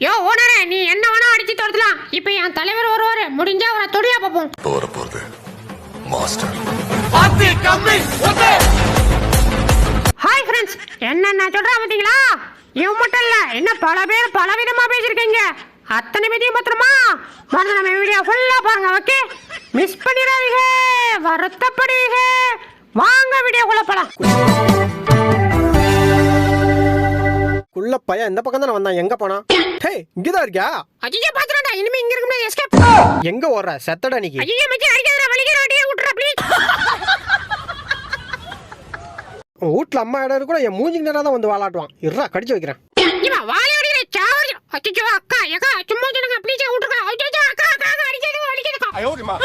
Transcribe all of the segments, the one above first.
யோ ஓனரே நீ என்ன வேணா அடிச்சு துரத்தலாம். இப்போ என் தலைவர் வருவாரு. முடிஞ்சா அவரை தொடியா பார்ப்போம் இப்போ வரப்போறது மாஸ்டர் ஹாய் ஃப்ரெண்ட்ஸ் என்ன நான் சொல்றேன் பார்த்தீங்களா இவன் மட்டும் இல்ல இன்னும் பல பேர் பல விதமா பேசியிருக்கீங்க. அத்தனை பேரையும் பத்திரமா? மறந்து நம்ம வீடியோ ஃபுல்லா பாருங்க ஓகே மிஸ் பண்ணிடாதீங்க வருத்தப்படுவீங்க வாங்க வீடியோக்குள்ள போலாம். குள்ள பையன் இந்த பக்கம் தானே வந்தான். எங்க போனா ஹே இங்கதான் இருக்கியா? ஐயோ பாத்துறடா இனிமே இங்க இருக்க முடியாது. எஸ்கேப் எங்க ஓடுற? செத்தடா நீக்கு ஐயோ மச்சான் அடிக்காதடா. வலிக்கிற அடியே விட்டுறா ப்ளீஸ் வீட்டுல அம்மா இடம் இருக்கு கூட என் மூஞ்சிக்கு நேரம் தான் வந்து வாலாட்டுவான். இருறா கடிச்சு வைக்கிறேன். இவன் வாய் அடிக்கிற சாவடி. அச்சோ அக்கா ஏக்கா சும்மா சொல்லுங்க ப்ளீஸ் விட்டுருக்கா அச்சோ அக்கா அக்கா அக்கா, அடிக்காதீங்க அடிக்காதீங்க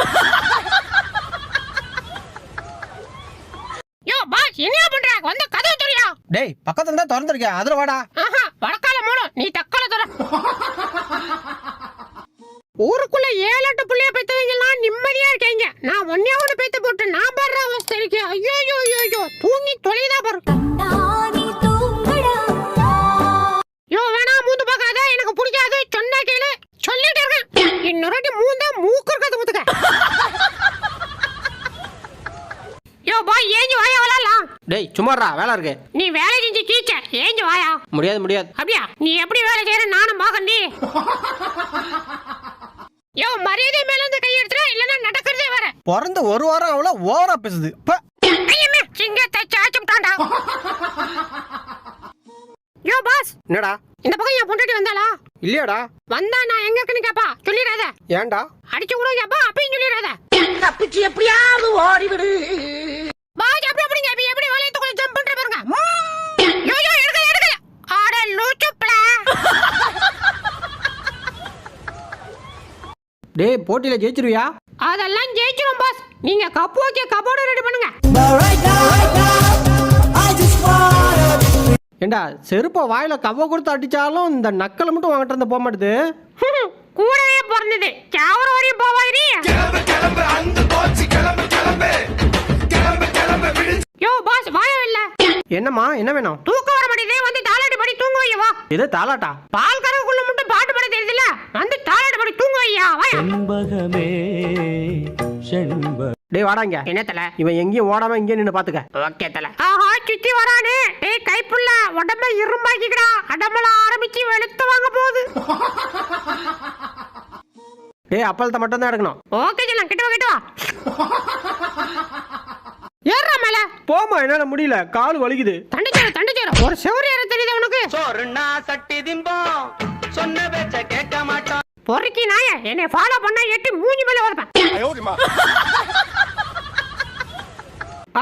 யோ பாஸ் என்ன பண்ற? வந்து கதவு தெரியா டேய் பக்கத்துல தான் திறந்துருக்கியா? அதுல வாடா ஆஹா வடக்கால மூடும் நீ தக்கால தர ஊருக்குள்ள ஏழு எட்டு புள்ளைய பெத்தவங்க எல்லாம் நிம்மதியா இருக்கீங்க. நான் ஒன்னே ஒண்ணு பெத்து போட்டு நான் படுற அவஸ்தை இருக்கு. ஐயோ ஐயோ ஐயோ தூங்கி தொலைதா பாரு. யோ வேணா மூந்து பார்க்காத எனக்கு பிடிக்காது. சொன்னா கேளு. சொல்லிட்டு இருக்கேன். இன்னொரு வாட்டி மூந்தா மூக்கு இருக்கிறது முத்துக்க. யோ பாய் ஏஞ்சி வாயா விளாடலாம். டேய் சும்மாடா வேலை இருக்கு. நீ வேலை செஞ்சு கீச்ச. ஏஞ்சி வாயா. முடியாது முடியாது. அப்படியா? நீ எப்படி வேலை செய்யற? நானும் பாக்கண்டி யோ மரியாதை மேல இருந்து கை எடுத்துற இல்லனா நடக்கிறதே வேற. பிறந்து ஒரு வாரம் அவ்வளோ ஓவரா பேசுது. இப்ப ஐயமே சிங்கத்தை சாச்சுட்டான்டா. யோ பாஸ் என்னடா? இந்த பக்கம் என் பொண்டாட்டி வந்தாளா? இல்லையாடா. வந்தா நான் எங்க இருக்குன்னு கேப்பா? சொல்லிடாத. ஏன்டா? அடிச்சு கூட கேப்பா அப்பயும் சொல்லிடாத. தப்பிச்சு எப்படியாவது ஓடிவிடு அப்படி அப்படிங்க இப்ப எப்படி வளையத்துக்குள்ள ஜம்ப் பண்ற பாருங்க ம். யோ யோ எடுக்கல எடுக்கல ஆட லூச்சுப்ல டேய் போட்டியில ஜெயிச்சிருவியா? அதெல்லாம் ஜெயிச்சிரும் பாஸ் நீங்க கப்பு ஓகே கபோர்டு ரெடி பண்ணுங்க. ஏண்டா செருப்பை வாயில கவ கொடுத்து அடிச்சாலும் இந்த நக்கலை மட்டும் வாங்கிட்டு இருந்து போக மாட்டுது? கூடவே பிறந்தது. சாவர வரையும் போவாதிரி யோ பாஸ் வாயம் இல்ல. என்னம்மா என்ன வேணும்? தூக்கம் வர மாட்டேதே வந்து தாலாட்டு படி தூங்க வையா வா இது தாலாட்டா? பால் கறக்குள்ள மட்டும் பாட்டு பாட தெரியுதுல வந்து தாலாட்டு படி தூங்க வையா வாயா செண்பகமே செண்ப டேய் வாடாங்க என்ன தல? இவன் எங்கேயும் ஓடாம இங்கே நின்னு பாத்துக்க. ஓகே தல. ஆஹா சுத்தி வரானே. டேய் கைப்புள்ள உடம்ப இரும்பாக்கிக்கடா. அடமல ஆரம்பிச்சு வெளுத்து வாங்க போகுது. டேய் அப்பளத்தை மட்டும் தான் எடுக்கணும். ஓகே ஜலாம் கிட்ட வா கிட்ட வா. ஏறா மேல. போமா என்னால முடியல. கால் வலிக்குது. தண்டிச்சாரு தண்டிச்சாரு. ஒரு செவரு ஏற தெரியுது உனக்கு? சோறுனா சட்டி திம்போம். சொன்ன பேச்ச கேட்க மாட்டோம். பொறுக்கி நாய என்னை ஃபாலோ பண்ணா எட்டி மூஞ்சி மேல வரப்பேன்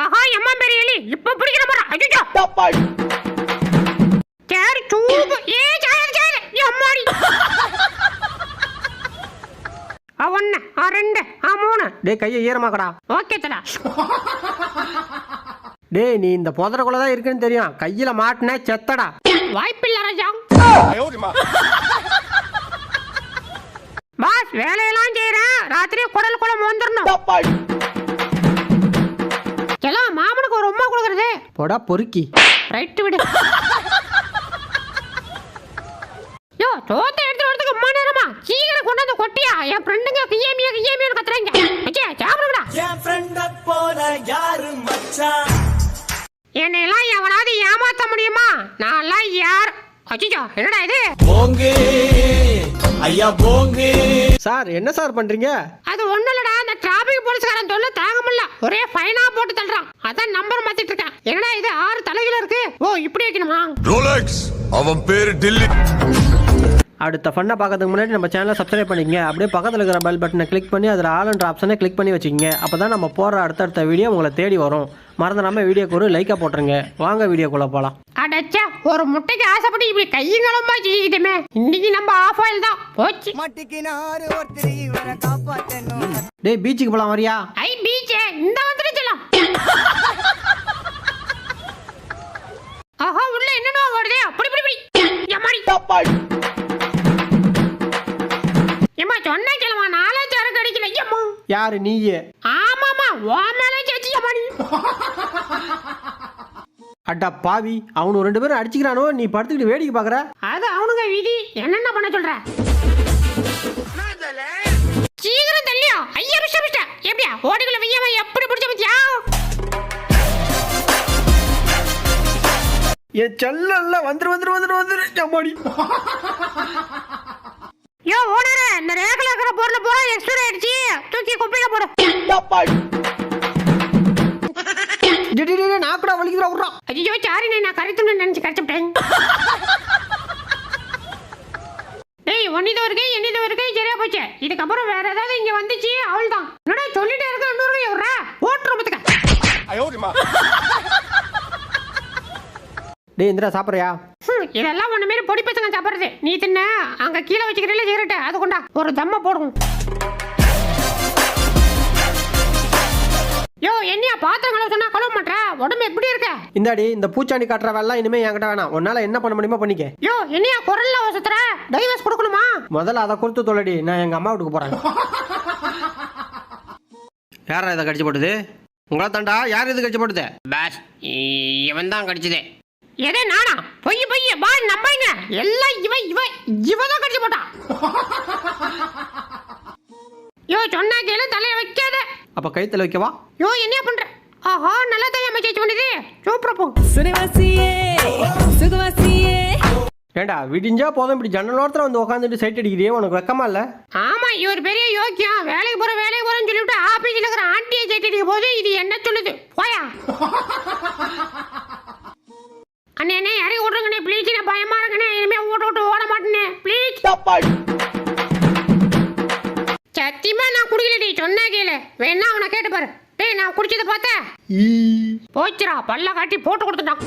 ஆஹா எம்மா பெரிய எலி? இப்ப பிடிக்கிற மாதிரி அஜிஜோ சரி சூப்பு ஏ சாயல் சாயல் எம்மாடி. ஆ ஒன்னு ஆ ரெண்டு. ஆ மூணு. டேய் கையை ஈரமாக்கடா ஓகே தலா. டேய் நீ இந்த புதரக்குள்ள தான் இருக்குன்னு தெரியும். கையில மாட்டின செத்தடா. வாய்ப்பில்ல ராஜா. வேலையெல்லாம் செய்யறேன் ராத்திரி குடல் குளம் வந்துடணும் எல்லாம் மாமனுக்கு ஒரு உமா கொடுக்கறது. போடா பொறுக்கி. ரைட்டு விடு. யோ சோத்தை எடுத்து வரதுக்கு அம்மா நேரமா? சீக்கிரம் கொண்டு வந்து கொட்டியா? என் ஃப்ரெண்டுங்க கியமியா கியமியான்னு கத்துறாங்க. அச்சே சாப்பிடுங்கடா. என் ஃப்ரெண்ட போல யாரு மச்சான் என்னையெல்லாம் எவனாவது ஏமாத்த முடியுமா? நான்லாம் யார்? அச்சிச்சோ என்னடா இது? ஐயா போங்கு. சார் என்ன சார் பண்றீங்க? அது ஒண்ணும் இல்லடா அந்த டிராபிக் போலீஸ்காரன் தொல்லை தாங்க முடியல. ஒரே ஃபைனா போட்டு தள்ளுறான். அதான் நம்பர் மாத்திட்டு இருக்கேன். என்னடா இது ஆறு தலைகள் இருக்கு? ஓ இப்படி வைக்கணுமா? ரோலக்ஸ் அவன் பேரு டில்லி. அடுத்த ஃபண்ணை பார்க்கறதுக்கு முன்னாடி நம்ம சேனலை சப்ஸ்கிரைப் பண்ணிக்கங்க. அப்படியே பக்கத்தில் இருக்கிற பெல் பட்டனை கிளிக் பண்ணி அதில் ஆல்ன்ற ஆப்ஷனை கிளிக் பண்ணி வச்சுக்கோங்க. அப்போ தான் நம்ம போடுற அடுத்தடுத்த வீடியோ உங்களை தேடி வரும். மறந்துடாம வீடியோக்கு ஒரு லைக்காக போட்டுருங்க. வாங்க வீடியோக்குள்ளே போகலாம் அடச்சா ஒரு முட்டைக்கு ஆசைப்பட்டு இப்படி கையுங்களமா செய்யுதுமே. இன்னைக்கு நம்ம ஆஃப் ஆயில் தான். போச்சு. டேய் பீச்சுக்கு போகலாம் வரியா? ஐ பீச்சே இந்த வந்துருச்சலாம் ஆஹா உள்ள என்னடா வருதே. அப்படி இப்படி இப்படி சொன்ன கிழமா நாளே சரக்கு அடிக்கல ஐயம்மா. யாரு நீயே? ஆமாமா ஓ மேலே சேச்சி எம்மாடி அட்டா பாவி அவனு ரெண்டு பேரும் அடிச்சுக்கிறானோ? நீ படுத்துக்கிட்டு வேடிக்கை பார்க்குற அது அவனுங்க விதி. என்னென்ன பண்ண சொல்ற? சீக்கிரம் தள்ளியா. ஐயா பிஷ்ட பிஷ்ட எப்படியா? ஓடிக்குள்ள வெய்யாம எப்படி பிடிச்ச பத்தியா? என் செல்ல வந்துரு வந்துரு வந்துரு வந்துரு. அம்மாடி யோ ஓனரே இந்த ரேக்ல இருக்கிற பொருளை பூரா எக்ஸ்பைரி ஆயிடுச்சு. தூக்கி குப்பையில போடு. டேய், நான் கூட வலிக்குதுடா விட்றா ஐயோ சாரி நான் கரைத்துண்டு நினைச்சு கரைச்சுட்டேன் டேய் ஒன்னிது ஒரு கை என்னிது ஒரு கை சரியா போச்சு. இதுக்கப்புறம் வேற ஏதாவது இங்க வந்துச்சு அவள் தான் என்னடா சொல்லிட்டே இருக்க இன்னொரு கை விட்ற பத்துக்க டேய் இந்திரா சாப்பிட்றியா? இதெல்லாம் ஒண்ணு மாரி பொடி பசங்க சாப்பிடுறது. நீ தின்ன. அங்க கீழே வச்சுக்கிறீல சிகரெட் அது கொண்டா ஒரு தம்ம போடுவோம் யோ என்னையா பாத்திரம் கழுவ சொன்னா கழுவ மாட்டேற உடம்பு எப்படி இருக்க? இந்தாடி இந்த பூச்சாண்டி காட்டுற வேலை இனிமே என்கிட்ட வேணாம். உன்னால என்ன பண்ண முடியுமோ பண்ணிக்க. யோ என்னையா குரல்ல வசத்துற டைவர்ஸ் கொடுக்கணுமா? முதல்ல அதை கொடுத்து தொலைடி. நான் எங்க அம்மா வீட்டுக்கு போறேன். யாரா இதை கடிச்சு போட்டது? உங்களா தாண்டா? யார் இது கடிச்சு போட்டது? பாஸ் இவன் தான் கடிச்சதே. எதே நானா? பொய் பொய் பா நம்புங்க எல்லாம் இவ இவ இவ தான் கடிச்சு போட்டான் யோ சொன்னா கேளு தலையில வைக்காத. அப்ப கைத்துல வைக்கவா? யோ என்ன பண்ற? ஆஹா நல்லா தான் அமைச்சு பண்ணுது. சூப்பரா போ. சுரவாசியே சுகவாசியே ஏண்டா விடிஞ்சா போதும் இப்படி ஜன்னலோரத்தில் வந்து உட்காந்துட்டு சைட் அடிக்கிறியே உனக்கு வெக்கமா இல்ல? ஆமா இவர் பெரிய யோக்கியம். வேலைக்கு போற வேலைக்கு போறேன்னு சொல்லிவிட்டு ஆபீஸ்ல இருக்கிற ஆண்டியை சேட்டிடிக்க போது இது என்ன சொல்லுது? போயா. அண்ணே அண்ணே இறங்கி விட்ருங்கண்ணே ப்ளீஸ் நான் பயமா இருக்கண்ணே. இனிமே ஓட்ட விட்டு ஓட மாட்டேனே ப்ளீஸ் சத்தியமா நான் குடிக்கலடி. சொன்னா கேளு. வேணா அவனை கேட்டு பாரு. டேய் நான் குடிச்சதை பார்த்த? போச்சுடா. பல்ல காட்டி போட்டு கொடுத்துட்டான்.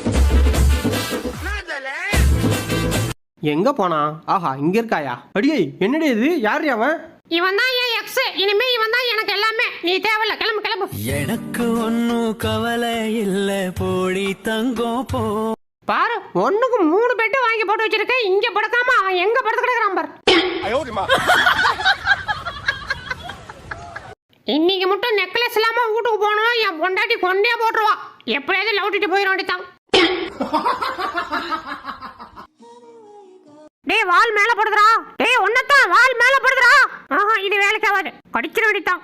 எங்க போனா? ஆஹா இங்க இருக்காயா? அடியே என்னடி இது? யாரு அவன்? இவன் தான் என் எக்ஸ் இனிமே இவன் தான் எனக்கு எல்லாமே. நீ தேவையில்ல. கிளம்பு கிளம்பு. எனக்கு ஒன்னும் கவலை இல்ல. போடி தங்கம் போ. பாரு ஒண்ணுக்கு மூணு பெட்டு வாங்கி போட்டு வச்சிருக்க. இங்க படுக்காம அவன் எங்க படுத்து கிடக்குறான் பாரு. இன்னைக்கு மட்டும் நெக்லஸ் இல்லாம வீட்டுக்கு போனோம் என் பொண்டாட்டி கொண்டே போட்டுருவா. எப்படியாவது லவுட்டிட்டு போயிட வேண்டியதான் டேய் வால் மேல படுதுடா டேய் ஒன்னதான் வால் மேல படுதுடா ஆஹா இது வேலைக்கு ஆகாது கடிச்சிட வேண்டியதான்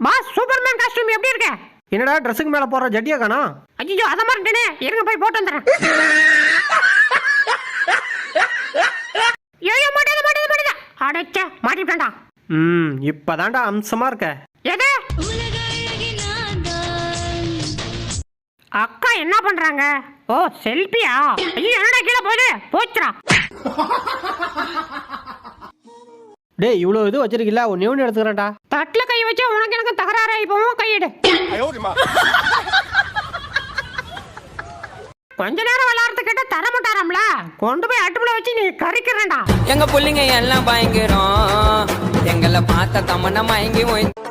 பாஸ் சூப்பர்மேன் காஸ்டியூம் எப்படி இருக்க என்னடா ட்ரெஸ்ஸுக்கு மேல போடுற ஜட்டியா காணா? ஐயோ அத மாட்டேனே இருங்க போய் போட்டு வந்துடுறேன். ஐயோ மாட்டேது மாட்டேது மாட்டேது. அடைச்ச மாட்டிட்டேன்டா ம் இப்பதான்டா அம்சமா இருக்க. எது? அக்கா என்ன பண்றாங்க? ஓ செல்பியா? ஐயோ என்னடா கீழே போகுது? போச்சுடா. டேய் இவ்வளோ இது வச்சிருக்கல ஒன்னே ஒன்று எடுத்துக்கிறேன்டா. தட்டுல கை வச்சா உனக்கு எனக்கு தகராறு இப்பவும் கையிடு கொஞ்ச நேரம் விளையாடுறது கேட்ட தர மாட்டாராம்ல? கொண்டு போய் அடுப்புல வச்சு நீ கறிக்கிறேன்டா. எங்க புள்ளைங்க எல்லாம் பயங்கரம். எங்களை பார்த்த தமன்னா மயங்கி ஓய்ந்து